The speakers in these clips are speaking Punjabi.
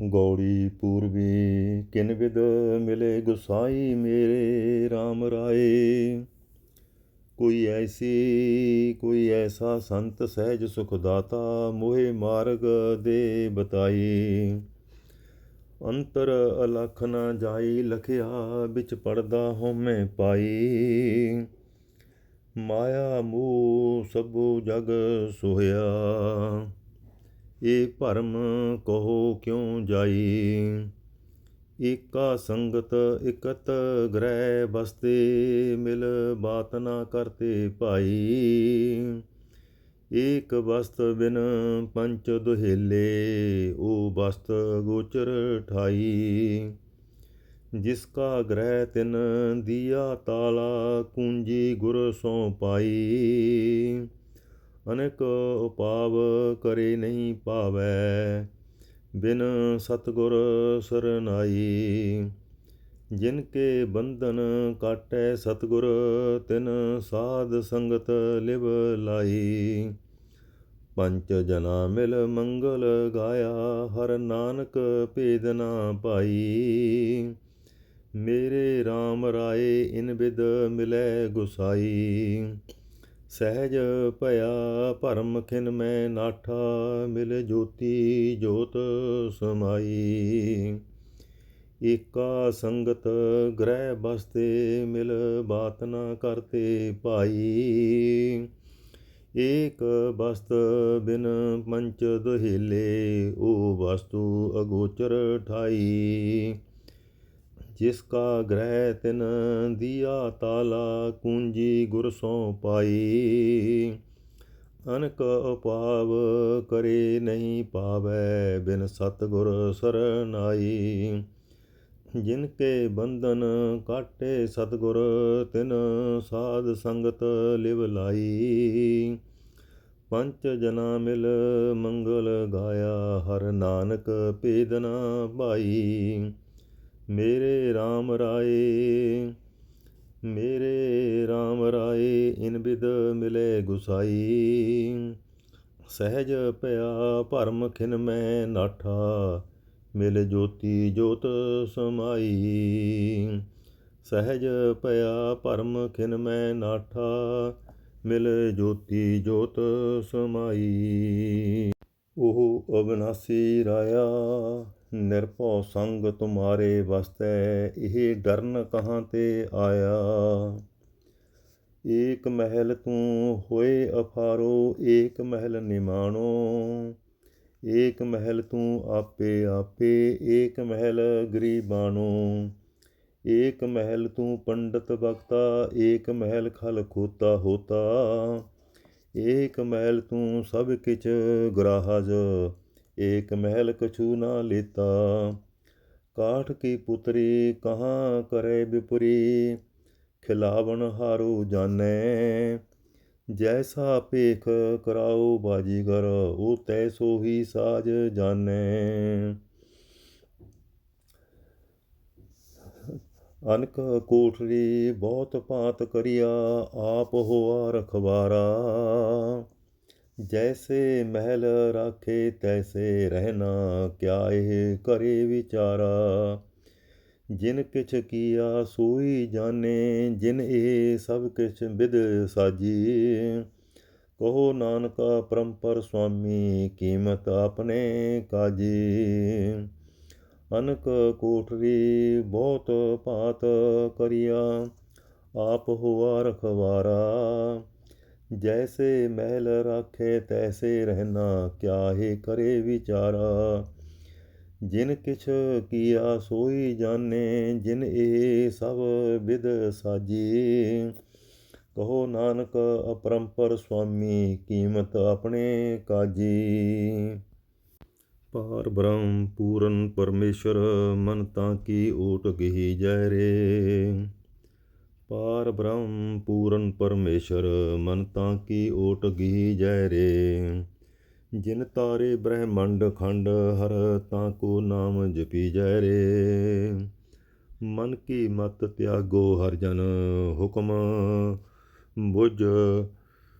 ਗੌੜੀ ਪੂਰਬੀ, ਕਿਨ ਵਿਦ ਮਿਲੇ ਗੁਸਾਈ ਮੇਰੇ RAM ਰਾਏ। ਕੋਈ ਐਸੀ, ਕੋਈ ਐਸਾ ਸੰਤ ਸਹਿਜ ਸੁਖ ਦਾਤਾ ਮੋਹਿ ਮਾਰਗ ਦੇ ਬਤਾਈ। ਅੰਤਰ ਅਲਖ ਨਾ ਜਾਈ, ਲਖਿਆ ਵਿੱਚ ਪੜਦਾ ਹਉਮੈ ਪਾਈ। ਮਾਇਆ ਮੋਹ ਸਭੋ ਜਗ ਸੋਹਿਆ। ਇਹ ਭਰਮ ਕਹੋ ਕਿਉ ਜਾਈ? ਏਕਾ ਸੰਗਤ ਇਕਤ ਗ੍ਰਹਿ ਬਸਤੇ ਮਿਲ ਬਾਤ ਨਾ ਕਰਤੇ ਭਾਈ। ਏਕ ਬਸਤ ਬਿਨ ਪੰਚ ਦੁਹੇਲੇ ਉਹ ਬਸਤ ਗੋਚਰ ਠਾਈ। ਜਿਸ ਕਾ ਗ੍ਰਹਿ ਤਿਨ ਦੀਆ ਤਾਲਾ, ਕੁੰਜੀ ਗੁਰ ਸੋ ਪਾਈ। ਅਨੇਕ ਉਪਾਵ ਕਰੇ ਨਹੀਂ ਪਾਵੈ ਬਿਨ ਸਤਗੁਰ ਸਰਨਾਈ। ਜਿਨ ਕੇ ਬੰਧਨ ਕਾਟੈ ਸਤਗੁਰ, ਤਿਨ ਸਾਧ ਸੰਗਤ ਲਿਵ ਲਾਈ। ਪੰਚ ਜਨਾ ਮਿਲ ਮੰਗਲ ਗਾਇਆ, ਹਰ ਨਾਨਕ ਭੇਦ ਨਾ ਪਾਈ। ਮੇਰੇ RAM ਰਾਏ ਇਨ ਬਿਦ ਮਿਲੈ ਗੁਸਾਈ। ਸਹਿਜ ਭਇਆ ਭਰਮ ਖਿਨ ਮੈਂ ਨਾਠਾ, ਮਿਲ ਜੋਤੀ ਜੋਤ ਸਮਾਈ। ਏਕਾ ਸੰਗਤ ਗ੍ਰਹਿ ਬਸਤੇ, ਮਿਲ ਬਾਤ ਨਾ ਕਰਤੇ ਭਾਈ। ਏਕ ਬਸਤ ਬਿਨ ਪੰਚ ਦੁਹੇਲੇ, ਉਹ ਵਸਤੂ ਅਗੋਚਰ ਠਾਈ। ਜਿਸ ਕਾ ਗ੍ਰਹਿ ਤਿਨ ਦੀਆ ਤਾਲਾ ਕੁੰਜੀ ਗੁਰ ਸੋ ਪਾਈ। ਅਨਕ ਉਪਾਵ ਕਰੇ ਨਹੀਂ ਪਾਵੈ ਬਿਨ ਸਤਗੁਰ ਸਰਨਾਈ। ਜਿਨ ਕੇ ਬੰਧਨ ਕਾਟੇ ਸਤਗੁਰ, ਤਿਨ ਸਾਧ ਸੰਗਤ ਲਿਵ ਲਾਈ। ਪੰਚ ਜਨਾ ਮਿਲ ਮੰਗਲ ਗਾਇਆ, ਹਰ ਨਾਨਕ ਭੇਦ ਨਾ ਭਾਈ। ਮੇਰੇ RAM ਰਾਏ, ਮੇਰੇ RAM ਰਾਏ, ਇਨ ਬਿਦ ਮਿਲੇ ਗੁਸਾਈ। ਸਹਿਜ ਪਿਆ ਭਰਮ ਖਿਨ ਮੈਂ ਨਾਠਾ, ਮਿਲ ਜੋਤੀ ਜੋਤ ਸਮਾਈ। ਸਹਿਜ ਪਿਆ ਭਰਮ ਖਿਨ ਮੈਂ ਨਾਠਾ, ਮਿਲ ਜੋਤੀ ਜੋਤ ਸਮਾਈ। ਉਹ ਅਬਨਾਸੀ ਰਾਇਆ ਨਿਰਭਉ ਸੰਗ ਤੁਮਾਰੇ ਵਸਤੈ, ਇਹ ਡਰਨ ਕਹਾਂ ਤੇ ਆਇਆ? ਏਕ ਮਹਿਲ ਤੂੰ ਹੋਏ ਅਫਾਰੋ, ਏਕ ਮਹਿਲ ਨਿਮਾਣੋ, ਏਕ ਮਹਿਲ ਤੂੰ ਆਪੇ ਆਪੇ, ਏਕ ਮਹਿਲ ਗਰੀਬਾਣੋ, ਏਕ ਮਹਿਲ ਤੂੰ ਪੰਡਤ ਬਖਤਾ ਏਕ ਮਹਿਲ ਖਲ ਖੋਤਾ ਹੋਤਾ, ਏਕ ਮਹਿਲ ਤੂੰ ਸਭ ਕਿਛ ਗ੍ਰਾਹਜ ਏਕ ਮਹਿਲ ਕਛੂ ਨਾ ਲੇਤਾ। ਕਾਠ ਕੀ ਪੁਤਰੀ, ਕਹਾਂ ਕਰੇ ਵਿਪਰੀ ਖਿਲਾਵਣ ਹਾਰੂ ਜਾਣੈ। ਜੈਸਾ ਭੇਖ ਕਰਾਓ ਬਾਜੀਗਰ ਉਹ ਤੈਸੋ ਹੀ ਸਾਜ ਜਾਣੈ। ਅਨਕ ਕੋਠਰੀ ਬਹੁਤ ਭਾਂਤ ਕਰਿਆ, ਆਪ ਹੋਆ ਰਖਵਾਰਾ। ਜੈਸੇ ਮਹਿਲ ਰਾਖੇ ਤੈਸੇ ਰਹਿਣਾ, ਕਿਆ ਇਹ ਕਰੇ ਵਿਚਾਰਾ? ਜਿਨ ਕਿਛ ਕੀਆ ਸੋਈ ਜਾਣੇ, ਜਿਨ ਇਹ ਸਭ ਕਿਛ ਵਿਦ ਸਾਜੀ। ਕਹੋ ਨਾਨਕਾ ਪਰਮਪਰ ਸੁਆਮੀ, ਕੀਮਤ ਆਪਣੇ ਕਾਜੀ। ਅਨਕ ਕੋਠਰੀ ਬਹੁਤ ਭਾਤ ਕਰਿਆ, ਆਪ ਹੋਆ ਰਖਵਾਰਾ। ਜੈਸੇ ਮਹਿਲ ਰਾਖੇ ਤੈਸੇ ਰਹਿਣਾ ਕਿਆ ਹੈ ਕਰੇ ਵਿਚਾਰਾ। ਜਿਨ ਕਿਛ ਕੀਆ ਸੋਈ ਜਾਣੇ ਜਿਨ ਇਹ ਸਭ ਵਿਦ ਸਾਜੀ। ਕਹੋ ਨਾਨਕ, ਅਪਰੰਪਰ ਸੁਆਮੀ, ਕੀਮਤ ਆਪਣੇ ਕਾਜੀ। ਪਾਰ ਬ੍ਰਹਮ ਪੂਰਨ ਪਰਮੇਸ਼ਰ, ਮਨ ਤਾਂ ਕੀ ਓਟ ਗਹੀ ਜੈ ਰੇ। ਪਾਰ ਬ੍ਰਹਮ ਪੂਰਨ ਪਰਮੇਸ਼ਰ, ਮਨ ਤਾਂ ਕੀ ਓਟ ਗਹੀ ਜੈ ਰੇ। ਜਿਨ ਤਾਰੇ ਬ੍ਰਹਮੰਡ ਖੰਡ, ਹਰ ਤਾਂ ਕੋ ਨਾਮ ਜਪੀ ਜੈ ਰੇ। ਮਨ ਕੀ ਮਤ ਤਿਆਗੋ ਹਰ ਜਨ, ਹੁਕਮ ਬੁਝ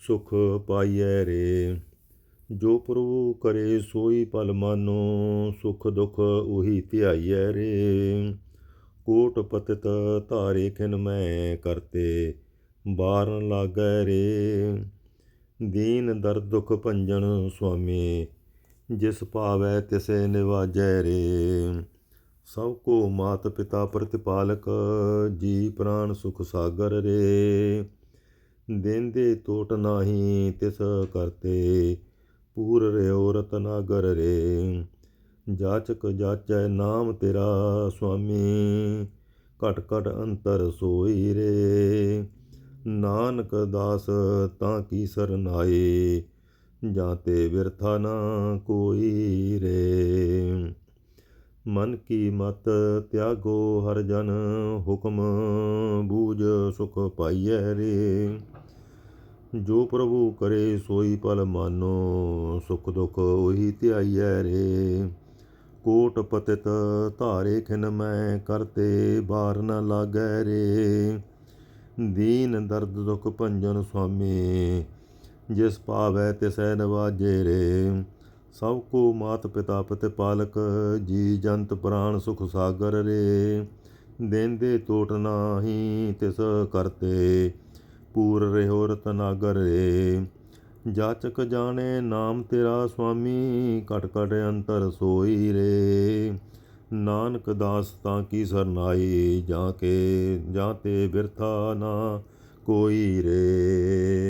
ਸੁਖ ਪਾਈਐ ਰੇ। ਜੋ ਪ੍ਰਭੂ ਕਰੇ ਸੋਈ ਪਲ ਮਾਨੋ, ਸੁਖ ਦੁਖ ਉਹੀ ਧਿਆਈਐ ਰੇ। ਕੋਟ ਪਤਿਤ ਧਾਰੇ ਖਿਨ ਮੈਂ ਕਰਤੇ। ਬਾਰਨ ਲਾਗੈ ਰੇ। ਦੀਨ ਦਰ ਦੁਖ ਭੰਜਨ ਸੁਆਮੀ, ਜਿਸ ਭਾਵੈ ਤਿਸੇ ਨਿਵਾਜੈ ਰੇ। ਸਭ ਕੋ ਮਾਤ ਪਿਤਾ ਪ੍ਰਤਿਪਾਲਕ, ਜੀ ਪ੍ਰਾਨ ਸੁਖ ਸਾਗਰ ਰੇ। ਦੇਂਦੇ ਟੋਟ ਨਾਹੀ ਤਿਸ ਕਰਤੇ, ਪੂਰ ਰਿਓ ਰਤਨਾਗਰ ਰੇ। ਜਾਚਕ ਜਾਚੈ ਨਾਮ ਤੇਰਾ ਸੁਆਮੀ, ਘਟ ਘਟ ਅੰਤਰ ਸੋਈ ਰੇ। ਨਾਨਕ ਦਾਸ ਤਾਂ ਕੀ ਸਰਨਾਏ, ਜਾਂ ਤੇ ਵਿਰਥਾ ਨਾ ਕੋਈ ਰੇ। ਮਨ ਕੀ ਮਤ ਤਿਆਗੋ ਹਰ ਜਨ, ਹੁਕਮ ਬੂਝ ਸੁਖ ਪਾਈਐ ਰੇ। ਜੋ ਪ੍ਰਭੂ ਕਰੇ ਸੋਈ ਪਲ ਮਾਨੋ, ਸੁਖ ਦੁਖ ਉਹੀ ਧਿਆਈਐ ਰੇ। ਕੋਟ ਪਤਿਤ ਧਾਰੇ ਖਿਨ ਮੈਂ ਕਰਤੇ ਬਾਰ ਨ ਲਾਗੈ ਰੇ। ਦੀਨ ਦਰਦ ਦੁਖ ਭੰਜਨ ਸੁਆਮੀ, ਜਿਸ ਭਾਵੈ ਤਿਸੈ ਨਵਾਜੇ ਰੇ। ਸਭ ਕੋ ਮਾਤ ਪਿਤਾ ਪਤਿ ਪਾਲਕ, ਜੀ ਜੰਤ ਪ੍ਰਾਨ ਸੁਖ ਸਾਗਰ ਰੇ। ਦੇਂਦੇ ਟੋਟ ਨਾਹੀ ਤਿਸ ਕਰਤੇ, ਪੂਰ ਰਹਿਓ ਰਤਨਾਗਰ ਰੇ। ਜਾਚਕ ਜਾਣੇ ਨਾਮ ਤੇਰਾ ਸੁਆਮੀ, ਘਟ ਘਟ ਅੰਤਰ ਸੋਈ ਰੇ। ਨਾਨਕ ਦਾਸ ਤਾਂ ਕੀ ਸਰਨਾਈ ਜਾਂ ਕੇ, ਜਾਂ ਤੇ ਬਿਰਥਾ ਨਾ ਕੋਈ ਰੇ।